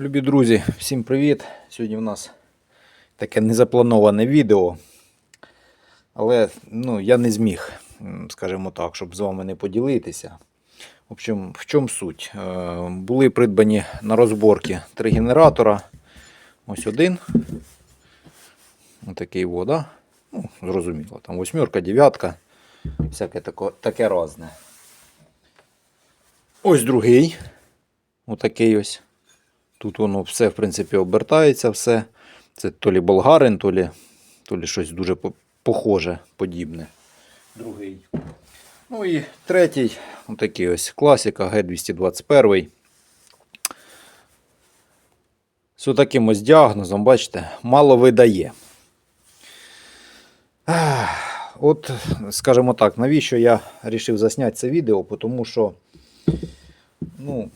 Любі друзі, всім привіт! Сьогодні в нас таке незаплановане відео. Але ну, я не зміг, скажімо так, щоб з вами не поділитися. В общем, в чому суть? Е, Були придбані на розборки три генератора. Ось один. Отакий вода. Ну, зрозуміло, там восьмерка, дев'ятка. Всяке таке, таке разне. Ось другий. Отакий ось. Тут воно все, в принципі, обертається, все. Це то лі болгарин, то лі, то лі щось дуже похоже, подібне. Другий. Ну і третій, отакий ось класика Г221. З таким ось діагнозом, бачите, мало видає. От, скажімо так, навіщо я вирішив засняти це відео, тому що, ну,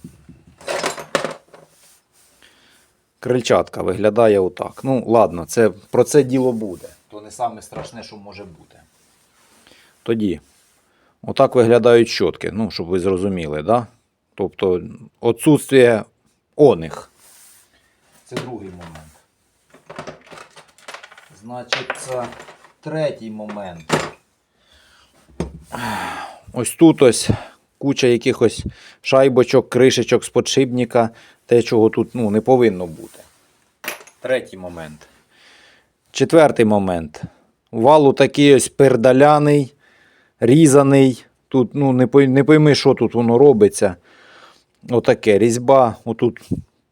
крильчатка виглядає отак. Ну, ладно, це, про це діло буде. То не саме страшне, що може бути. Тоді, отак виглядають щотки, ну, щоб ви зрозуміли, да? Тобто, отсутствие оних. Це другий момент. Значить, це третій момент. Ось тут ось куча якихось шайбочок, кришечок з подшипника, те, чого тут ну, не повинно бути. Третій момент. Четвертий момент. Валу такий ось пердаляний, різаний. Тут ну, не, пой- не пойми, що тут воно робиться. Отаке різьба. Отут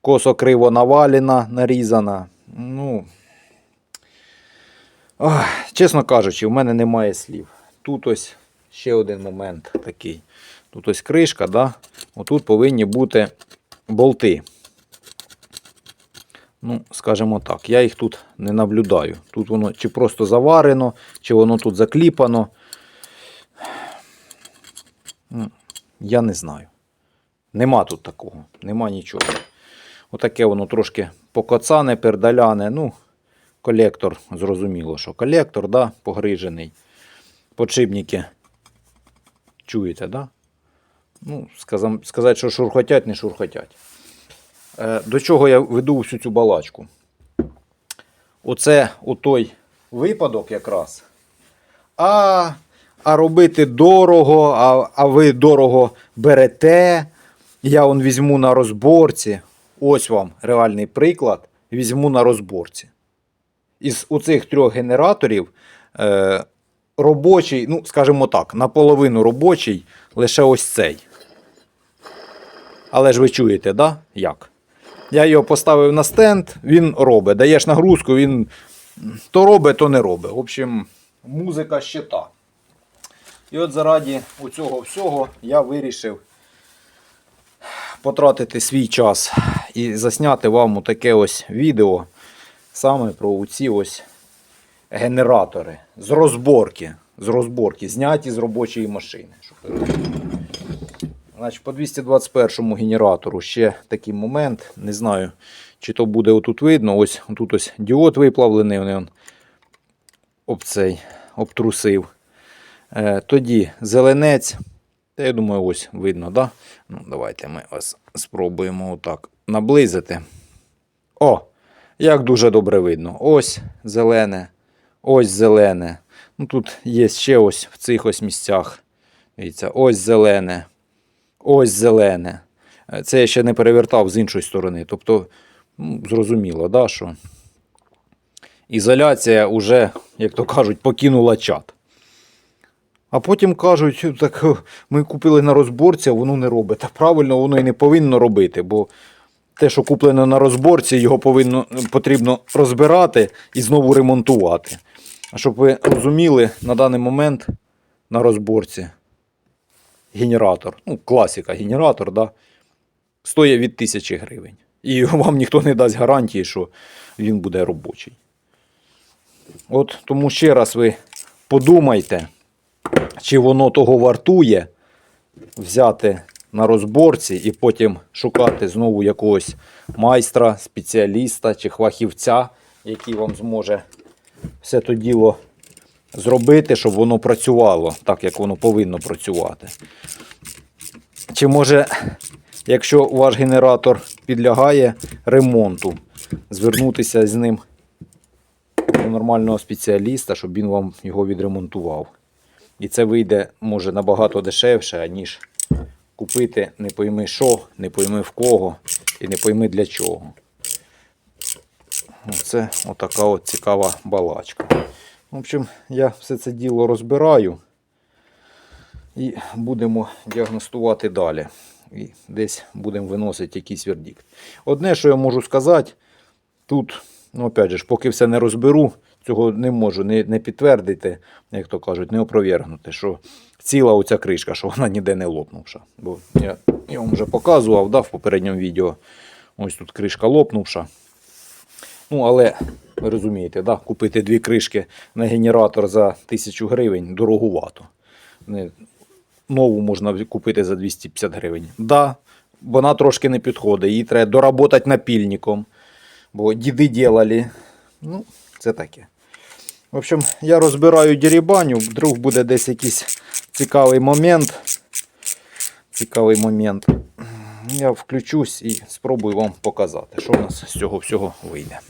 косо криво навалена, нарізана. Ну, Ох, чесно кажучи, в мене немає слів. Тут ось ще один момент такий. Тут ось кришка, да? отут повинні бути болти. Ну, скажімо так, я їх тут не наблюдаю. Тут воно чи просто заварено, чи воно тут закліпано. Ну, Я не знаю. Нема тут такого, нема нічого. Отаке воно трошки покоцане, пердаляне. Ну, колектор, зрозуміло, що колектор, да, погрижений. Подшипники. Чуєте, да? Ну, сказати, що шурхотять, не шурхотять. Е, до чого я веду всю цю балачку? Оце отой випадок якраз. А, а робити дорого, а, а ви дорого берете. Я он візьму на розборці. Ось вам реальний приклад. Візьму на розборці. Із оцих трьох генераторів е, робочий, ну, скажімо так, наполовину робочий лише ось цей. Але ж ви чуєте, да? Як? Я його поставив на стенд, він робить. Даєш нагрузку, він то робить, то не робить. В общем, музика ще та. І от заради цього всього я вирішив потратити свій час і засняти вам таке ось відео саме про ці ось генератори з розборки. З розборки, зняті з робочої машини. Значить, по 221 генератору ще такий момент. Не знаю, чи то буде отут видно. Ось тут ось діод виплавлений, он об цей обтрусив. Е, тоді зеленець. Та я думаю, ось видно, да? Ну, давайте ми ось спробуємо отак наблизити. О! Як дуже добре видно. Ось зелене, ось зелене. Ну, тут є ще ось в цих ось місцях. Дивіться, ось зелене. Ось зелене. Е, Це я ще не перевертав з іншої сторони. Тобто, ну, зрозуміло, да, що ізоляція вже, як то кажуть, покинула чат. А потім кажуть, так ми купили на розборці, а воно не робить. Та правильно, воно і не повинно робити, бо те, що куплено на розборці, його повинно, потрібно розбирати і знову ремонтувати. Щоб ви розуміли, на даний момент на розборці генератор, ну, класика генератор, да, стоїть від 1000 гривень. І вам ніхто не дасть гарантії, що він буде робочий. От тому ще раз ви подумайте, чи воно того вартує взяти на розборці і потім шукати знову якогось майстра, спеціаліста чи фахівця, який вам зможе все то діло зробити, щоб воно працювало так, як воно повинно працювати. Чи може якщо ваш генератор підлягає ремонту, звернутися з ним до нормального спеціаліста, щоб він вам його відремонтував. І це вийде може набагато дешевше, ніж купити не пойми що, не пойми в кого і не пойми для чого. Це отака от цікава балачка. В общем, я все це діло розбираю і будемо діагностувати далі. І десь будемо виносити якийсь вердикт. Одне, що я можу сказати, тут, ну опять же, поки все не розберу, цього не можу не, не підтвердити, як то кажуть, не опровергнути, що ціла оця кришка, що вона ніде не лопнувша. Бо я, я вам вже показував да, в попередньому відео. Ось тут кришка лопнувша. Ну, але ви розумієте, да, купити дві кришки на генератор за 1000 гривень дорогувато. Нову можна купити за 250 гривень. Да, вона трошки не підходить, її треба доработати напільником. Бо діди ділали. Ну, це таке. В общем, я розбираю дерибаню, вдруг буде десь якийсь цікавий момент. Цікавий момент. Я включусь і спробую вам показати, що в нас з цього всього вийде.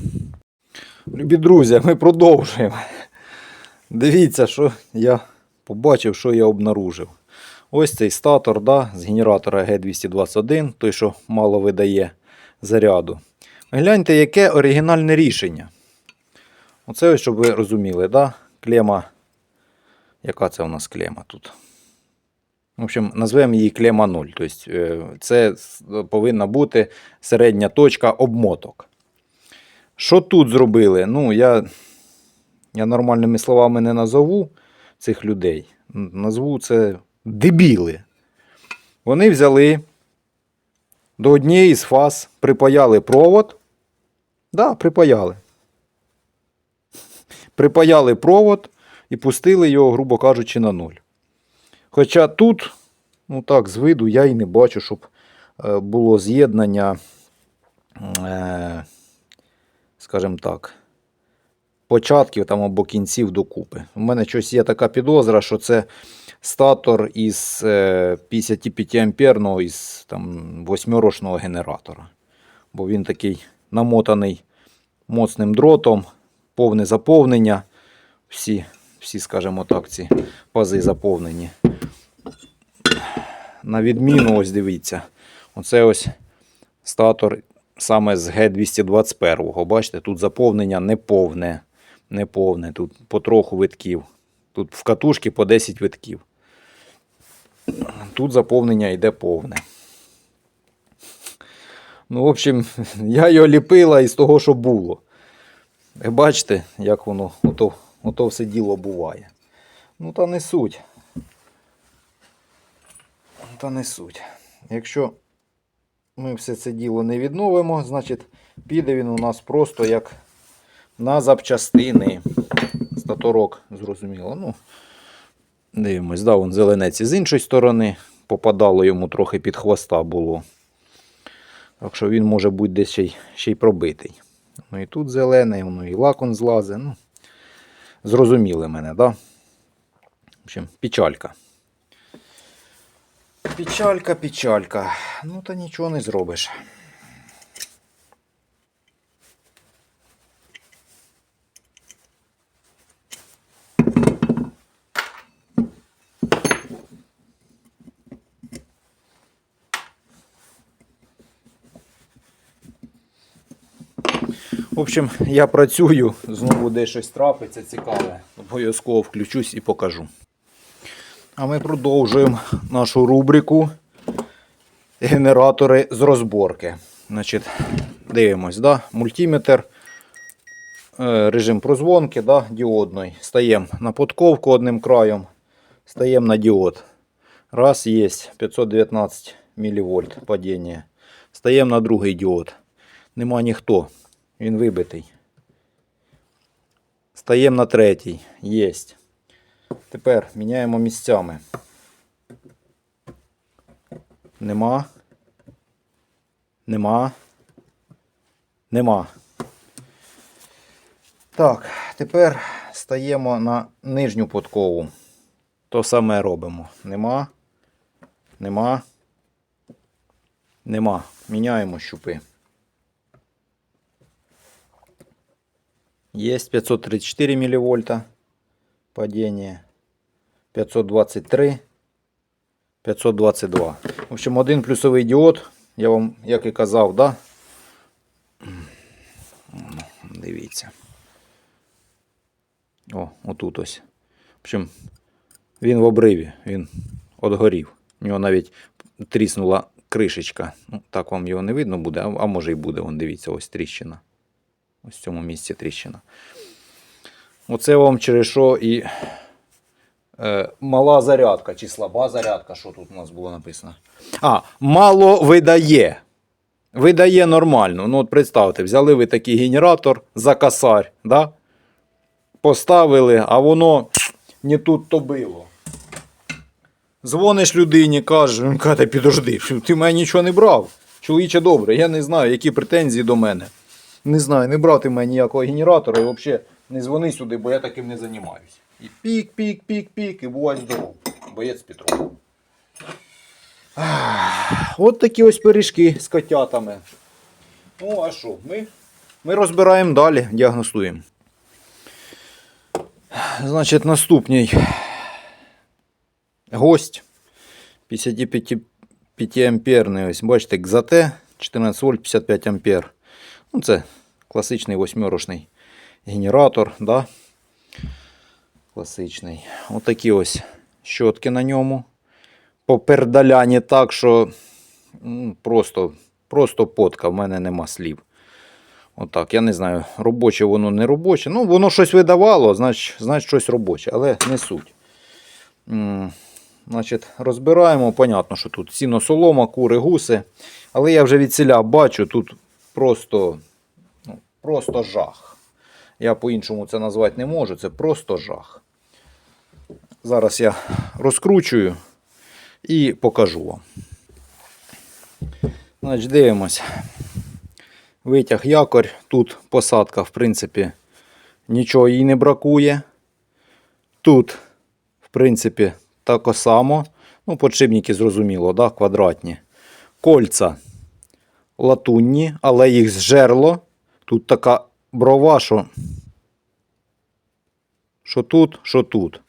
Любі друзі, ми продовжуємо. Дивіться, що я побачив, що я обнаружив. Ось цей статор да, з генератора G221, той, що мало видає заряду. Гляньте, яке оригінальне рішення. Оце щоб ви розуміли, да? клема. Яка це у нас клема тут? В общем, назвемо її клема 0. Тобто, е, це повинна бути середня точка обмоток. Що тут зробили? Ну, я, я нормальними словами не назову цих людей. Назву це дебіли. Вони взяли до однієї з фаз, припаяли провод. Да, припаяли. Припаяли провод і пустили його, грубо кажучи, на нуль. Хоча тут, ну так, з виду я і не бачу, щоб е, було з'єднання, е, скажімо так, початків там або кінців докупи. У мене щось є така підозра, що це статор із е, 55 амперного із там, восьмирошного генератора. Бо він такий намотаний моцним дротом, повне заповнення. Всі, всі, скажімо так, ці пази заповнені. На відміну, ось дивіться, оце ось статор саме з G221. Бачите, тут заповнення неповне. Неповне. Тут потроху витків. Тут в катушки по 10 витків. Тут заповнення йде повне. Ну, в общем, я його ліпила із того, що було. Бачите, як воно, ото, ото все діло буває. Ну, та не суть. Та не суть. Якщо ми все це діло не відновимо, значить піде він у нас просто як на запчастини. Статорок, зрозуміло. Ну, дивимось, да, вон зеленець з іншої сторони. Попадало йому трохи під хвоста було. Так що він може бути десь ще й, ще й пробитий. Ну і тут зелений, воно і лакон злазить. Ну, зрозуміли мене, да? В общем, печалька. Печалька, печалька. Ну та нічого не зробиш. В общем, я працюю, знову десь щось трапиться цікаве. Обов'язково включусь і покажу. А ми продовжуємо нашу рубрику Генератори з розборки. Значить, дивимось, да? мультиметр, е, режим прозвонки да? діодний. Стаємо на подковку одним краєм, стаємо на діод. Раз, є 519 мВ падіння. Стаємо на другий діод. Нема ніхто. Він вибитий. Стаємо на третій. Єсть. Тепер міняємо місцями. Нема. Нема. Нема. Так, тепер стаємо на нижню подкову. То саме робимо. Нема. Нема. Нема. Міняємо щупи. Есть 534 милливольта падение. 523. 522. В общем, один плюсовий діод. Я вам, як і казав, да? Дивіться. О, отут ось. В общем, він в обриві, він отгорів. У нього навіть тріснула кришечка. Ну, так вам його не видно буде, а, може і буде. Вон, дивіться, ось тріщина. Ось в цьому місці тріщина. Оце вам через що і мала зарядка чи слаба зарядка. Що тут у нас було написано? А, мало видає. Видає нормально. Ну, от представте, взяли ви такий генератор за косарь, да? поставили, а воно не тут то било. Дзвониш людині, кажеш, каже, підожди, ти мене нічого не брав. Чоловіче добре, я не знаю, які претензії до мене. Не знаю, не брав ти мене ніякого генератора і взагалі не дзвони сюди, бо я таким не займаюся. І пік, пік, пік, пік, і бувай здоров. Боєць Петро. Ах, От такі ось пиріжки з котятами. Ну, а що, ми, ми розбираємо далі, діагностуємо. Значить, наступний гость 55 амперний, ось бачите, XAT 14 вольт 55 ампер. Ну, це класичний восьмерочний генератор, да? Класичний. Отакі ось щотки на ньому. Попердаляні так, що м, просто, просто потка, в мене нема слів. Отак, я не знаю, робоче воно не робоче. Ну, воно щось видавало, значить, значить щось робоче, але не суть. М, Значить, розбираємо. Понятно, що тут сіно солома, кури, гуси. Але я вже від селя бачу, тут просто, ну, просто жах. Я по-іншому це назвати не можу, це просто жах. Зараз я розкручую і покажу вам. Значить, дивимось. Витяг якорь. Тут посадка, в принципі, нічого їй не бракує. Тут, в принципі, так само. Ну, подшипники зрозуміло, да? квадратні. Кольца латунні, але їх зжерло. Тут така брова, що, що тут, що тут.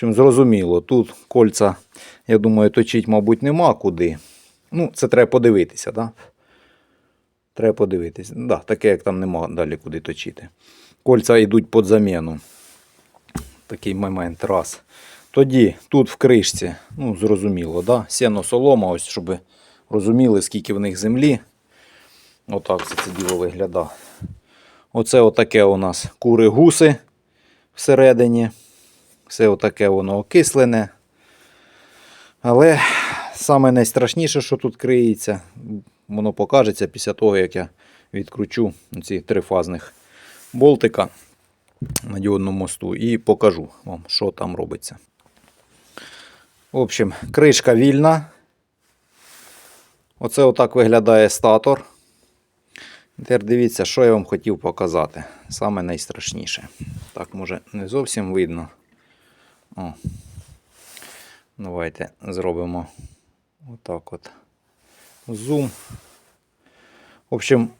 Общем, зрозуміло, тут кольца, я думаю, точить, мабуть, нема куди. Ну, це треба подивитися, да? Треба подивитися. Да, таке, як там нема далі куди точити. Кольця йдуть під заміну. Такий момент. Раз. Тоді тут в кришці, ну, зрозуміло, да? сіно солома, ось, щоб розуміли, скільки в них землі. Отак все це діло виглядає. Оце отаке у нас кури-гуси всередині. Все отаке воно окислене. Але саме найстрашніше, що тут криється, воно покажеться після того, як я відкручу ці трифазних болтика на діодному мосту і покажу вам, що там робиться. В общем, кришка вільна. Оце отак виглядає статор. Тепер дивіться, що я вам хотів показати. Саме найстрашніше. Так, може, не зовсім видно. О. Давайте зробимо отак от. Зум. В общем,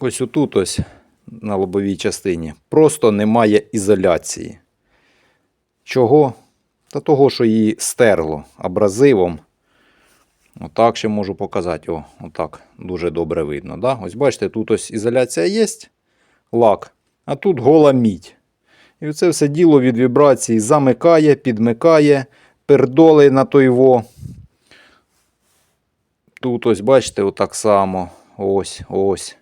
ось отут ось на лобовій частині просто немає ізоляції. Чого? Та того, що її стерло абразивом. Отак ще можу показати. О, отак дуже добре видно. Да? Ось бачите, тут ось ізоляція є, лак, а тут гола мідь. І це все діло від вібрації замикає, підмикає, пердолить на той во. Тут ось, бачите, отак само. Ось, ось.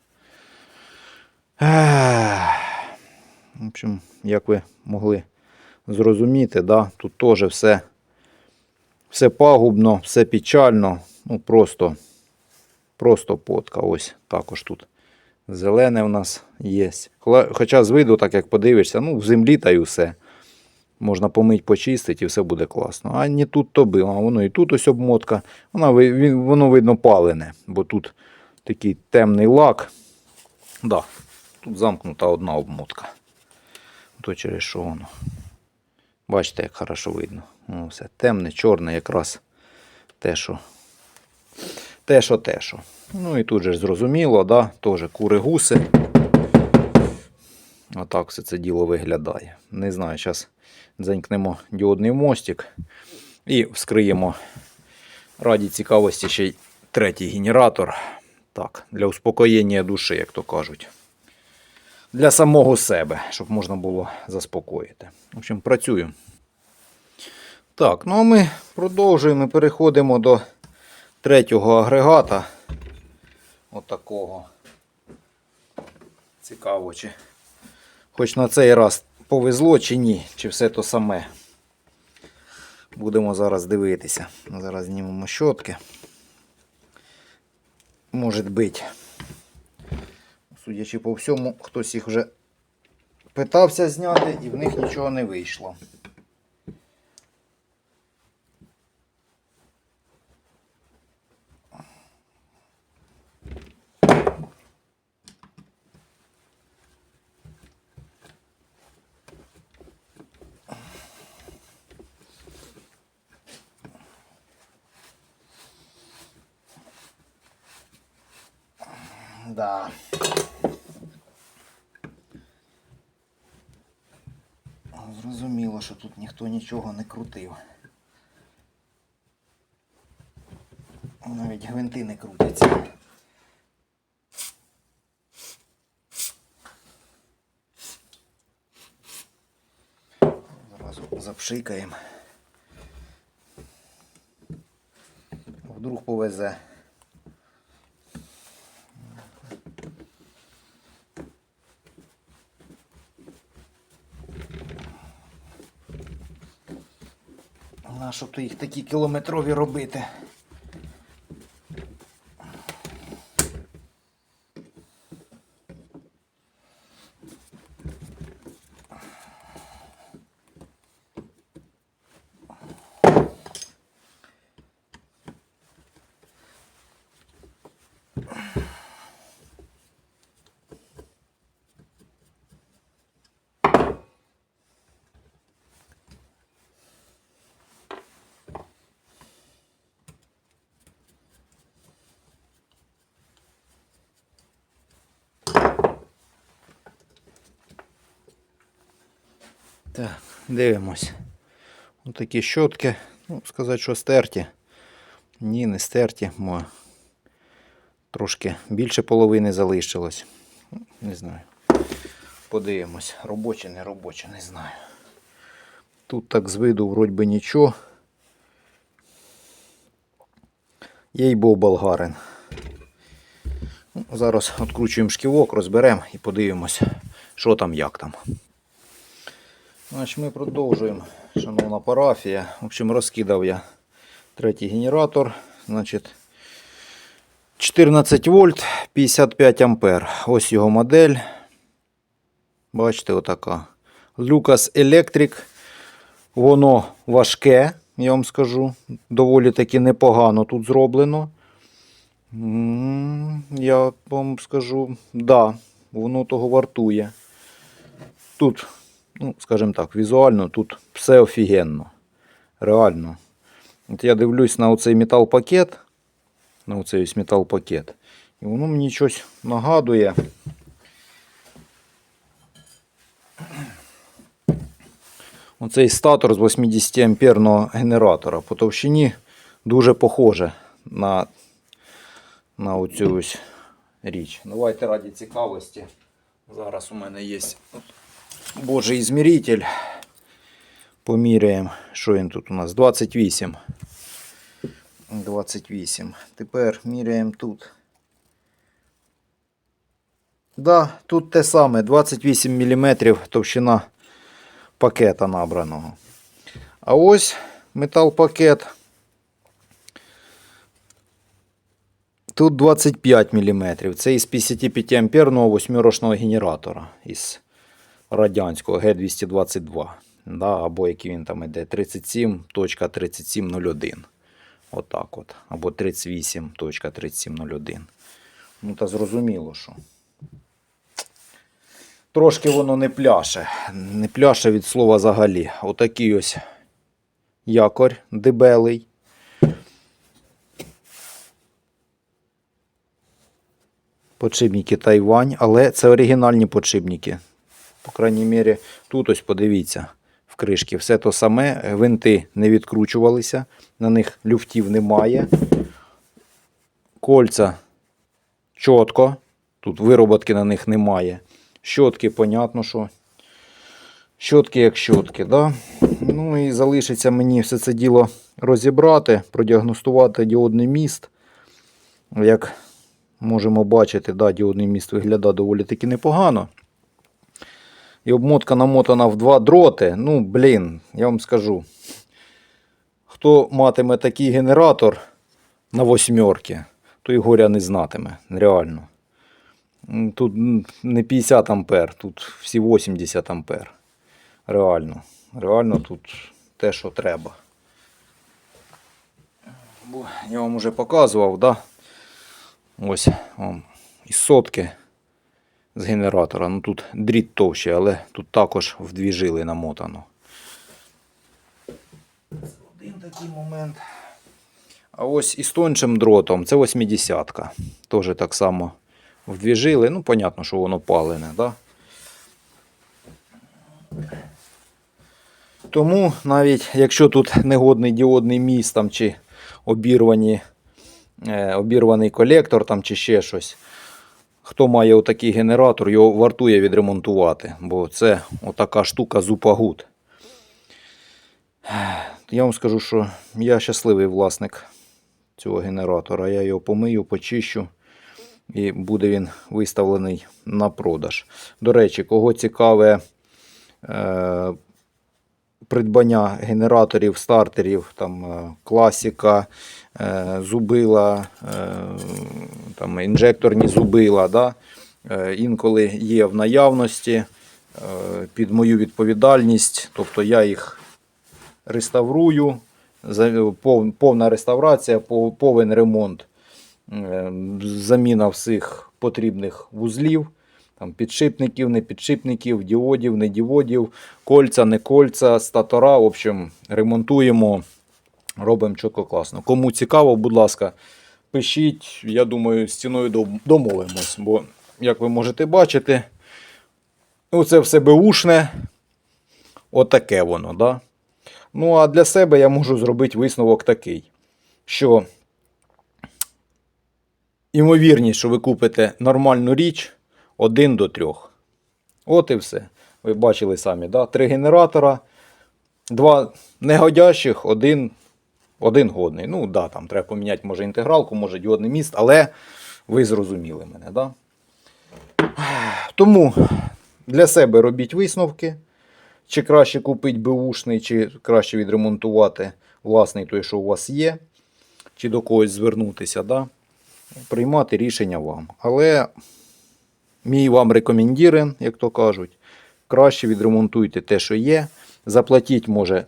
В общем, як ви могли зрозуміти, да? тут теж все, все пагубно, все печально. Ну, просто, просто потка. Ось також тут зелене в нас є. Хоча з виду, так як подивишся, ну, в землі та й усе. Можна помить, почистити і все буде класно. А не тут то було, а воно і тут ось обмотка. Вона, воно видно палене, бо тут такий темний лак. Да, тут замкнута одна обмотка. То через що воно. Бачите, як хорошо видно. Ну, все темне, чорне, якраз те, що, те, що те, що. Ну і тут же зрозуміло, да? теж кури-гуси. Отак все це діло виглядає. Не знаю, зараз дзенькнемо діодний мостик і вскриємо раді цікавості ще й третій генератор. Так, для успокоєння душі, як то кажуть. Для самого себе, щоб можна було заспокоїти. В общем, працюю. Так, ну а ми продовжуємо. Переходимо до третього агрегата. Отакого. Цікаво, чи хоч на цей раз повезло чи ні, чи все то саме. Будемо зараз дивитися. Зараз знімемо щотки. Може бути. Судячи по всьому, хтось їх вже питався зняти і в них нічого не вийшло. Да. Зрозуміло, що тут ніхто нічого не крутив. Навіть гвинти не крутяться. Зразу запшикаємо. Вдруг повезе. Нащо то їх такі кілометрові робити? Так, дивимось. Ось такі щотки. Ну, сказати, що стерті. Ні, не стерті, бо трошки більше половини залишилось. Не знаю. Подивимось, робоче, не робоче, не знаю. Тут так з виду вроді би нічого. Їй був болгарин. Ну, Зараз відкручуємо шківок, розберемо і подивимось, що там, як там. Значить, ми продовжуємо, шановна парафія. В общем, розкидав я третій генератор. Значить, 14 вольт, 55 ампер. Ось його модель. Бачите, отака. Lucas Electric. Воно важке, я вам скажу. Доволі таки непогано тут зроблено. Я вам скажу, да, воно того вартує. Тут ну, скажімо так, візуально тут все офігенно. Реально. От я дивлюсь на оцей метал-пакет. На оцей ось метал-пакет. І воно мені щось нагадує. Оцей статор з 80 амперного генератора. По товщині дуже похоже на, на оцю ось річ. Давайте раді цікавості. Зараз у мене є Божий ізміритель. Поміряємо, що він тут у нас. 28. 28. Тепер міряємо тут. Да, тут те саме. 28 мм товщина пакета набраного. А ось метал-пакет. Тут 25 мм. Це із 55 амперного восьмирошного генератора. Із радянського Г222. Да, або який він там іде 37.3701. Отак от. Або 38.3701. Ну та зрозуміло, що. Трошки воно не пляше. Не пляше від слова взагалі. Отакий ось якорь дебелий. Подшипники Тайвань, але це оригінальні подшипники. По крайній мірі, тут ось подивіться в кришки. Все то саме, винти не відкручувалися, на них люфтів немає. Кольця чітко, тут вироботки на них немає. Щотки, понятно, що. Щотки як щотки, да? Ну і залишиться мені все це діло розібрати, продіагностувати діодний міст. Як можемо бачити, да, діодний міст виглядає доволі таки непогано. І обмотка намотана в два дроти. Ну, блін, я вам скажу. Хто матиме такий генератор на восьмерки, той горя не знатиме. Реально. Тут не 50 ампер, тут всі 80 ампер. Реально. Реально тут те, що треба. Я вам уже показував, да? Ось вам із сотки з генератора. Ну тут дріт товщий, але тут також в дві жили намотано. Один такий момент. А ось із тоншим дротом це 80-ка. Теж так само в дві жили. Ну, понятно, що воно палене, да? Тому навіть якщо тут негодний діодний міст там, чи обірвані, е, обірваний колектор там, чи ще щось, хто має отакий генератор, його вартує відремонтувати, бо це отака штука зупагут. Я вам скажу, що я щасливий власник цього генератора. Я його помию, почищу і буде він виставлений на продаж. До речі, кого цікаве е, придбання генераторів, стартерів, там е, класіка, е, зубила, е, там, інжекторні зубила. Да? Інколи є в наявності під мою відповідальність, тобто я їх реставрую, повна реставрація, повен ремонт, заміна всіх потрібних вузлів, там підшипників, не підшипників, діодів, не діодів, кольця, не кольця, статора. В общем, ремонтуємо, робимо чітко класно. Кому цікаво, будь ласка, пишіть. Я думаю, з ціною домовимось. Бо, як ви можете бачити, ну, це все беушне. Отаке воно, да? Ну, а для себе я можу зробити висновок такий, що імовірність, що ви купите нормальну річ, один до трьох. От і все. Ви бачили самі, да? три генератора, два негодящих, один, один годний. Ну, да, там треба поміняти, може, інтегралку, може, діодний міст, але ви зрозуміли мене, да? Тому для себе робіть висновки. Чи краще купити беушний, чи краще відремонтувати власний той, що у вас є, чи до когось звернутися, да? приймати рішення вам. Але мій вам рекомендірен, як то кажуть, краще відремонтуйте те, що є. Заплатіть, може,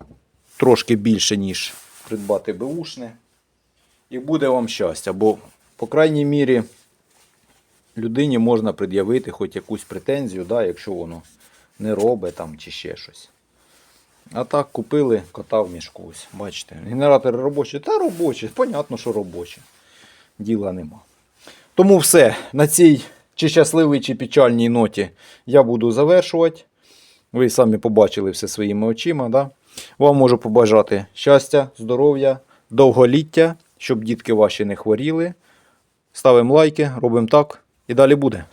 трошки більше, ніж придбати беушне. І буде вам щастя, бо, по крайній мірі, людині можна пред'явити хоч якусь претензію, да, якщо воно не робить там чи ще щось. А так купили кота в мішку. Ось, бачите, генератори робочі. Та робочі, понятно, що робочі. Діла нема. Тому все. На цій чи щасливій, чи печальній ноті я буду завершувати. Ви самі побачили все своїми очима. Да? Вам можу побажати щастя, здоров'я, довголіття, щоб дітки ваші не хворіли. Ставимо лайки, робимо так і далі буде.